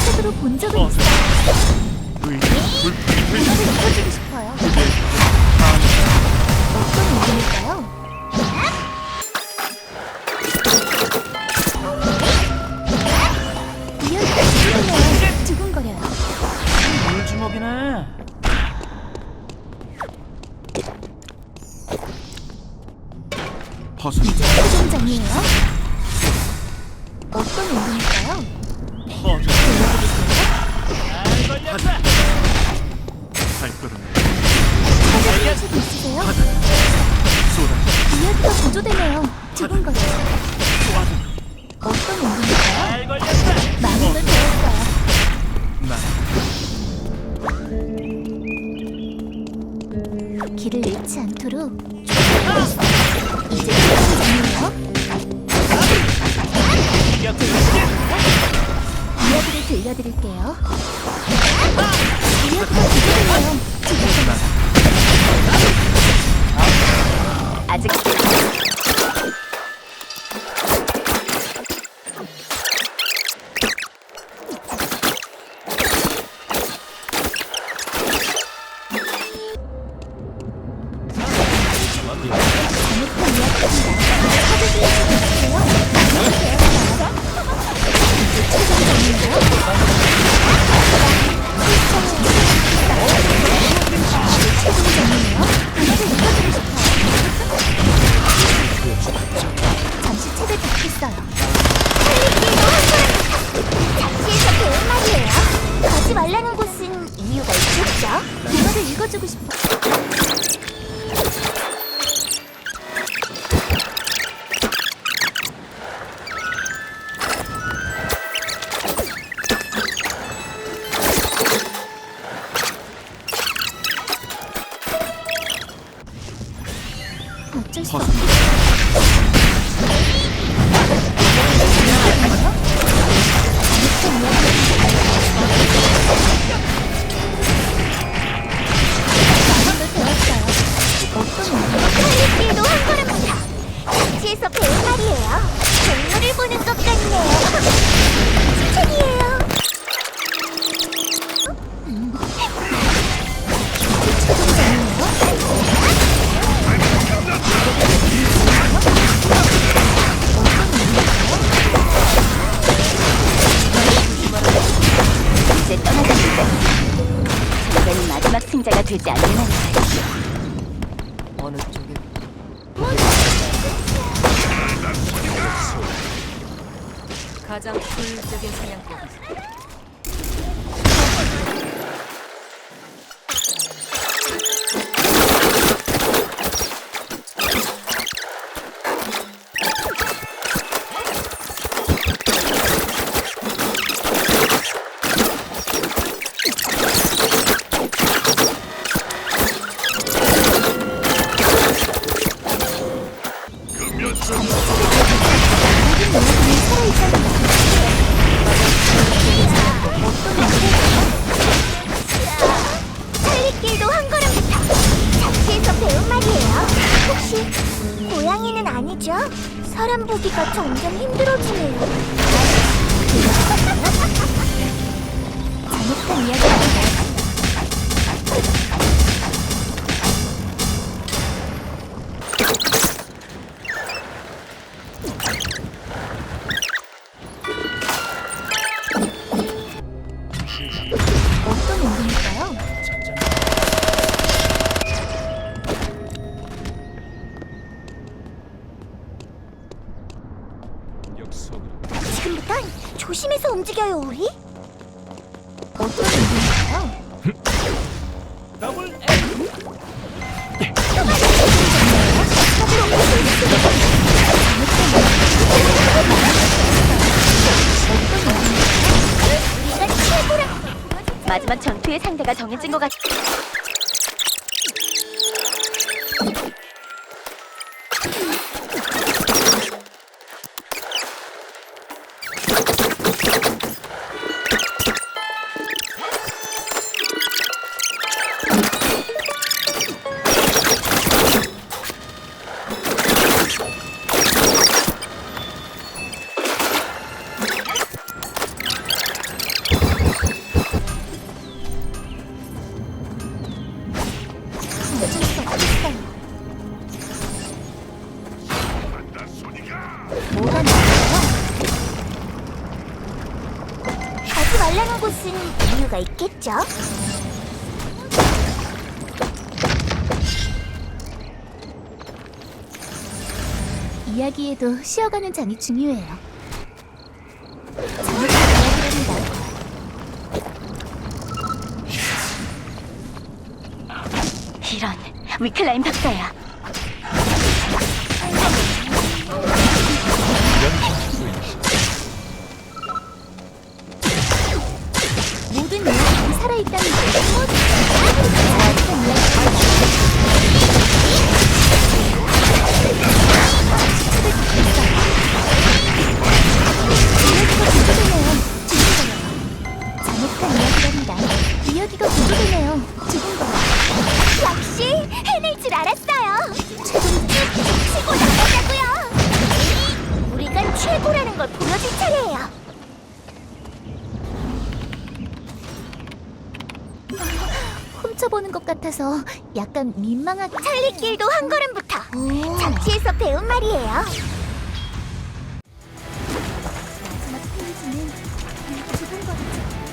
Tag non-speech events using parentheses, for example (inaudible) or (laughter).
실제로 본 적은 어. 불빛을 문화를 익혀주고 싶어요. 어떤 의미일까요? 이야기가 두근거려요. 두근거려요. 물주먹이네 벗은 최종장이에요. 어떤? 쏟아 이야기가 고조되네요. 두근거려요. 쏘아줘 어떤 걸 배웠어요. 나 길을 잃지 않도록. 이제 최종장이에요. 이야기를 들려드릴게요. 이야기가 고 말라는 곳은 이유가 있겠죠? 동화를 읽어주고 싶어. 에서 배운 말이에요. 동물을 보는 것 같네요. (laughs) 추천이에요. 가장 효율적인 사냥법 보기가 점점 힘들어지네요. 역속으로 지금부턴 조심해서 움직여요, 우리. 어떤 의미일까요? 더블 최고라. 마지막 전투의 상대가 정해진 것 같. 충성, 충성. 뭐가 나와요? 가지 말라는 곳은 이유가 있겠죠? 이야기에도 쉬어가는 장이 중요해요. 이런 위클라인 박사야. 모든 이야기는 살아있다는 걸 잘못된 이야기. 이야기 같아서 약간 민망한 찰리길도 한 걸음부터 잡지에서 배운 말이에요. 마지막 페이지는 좁은 것 같죠?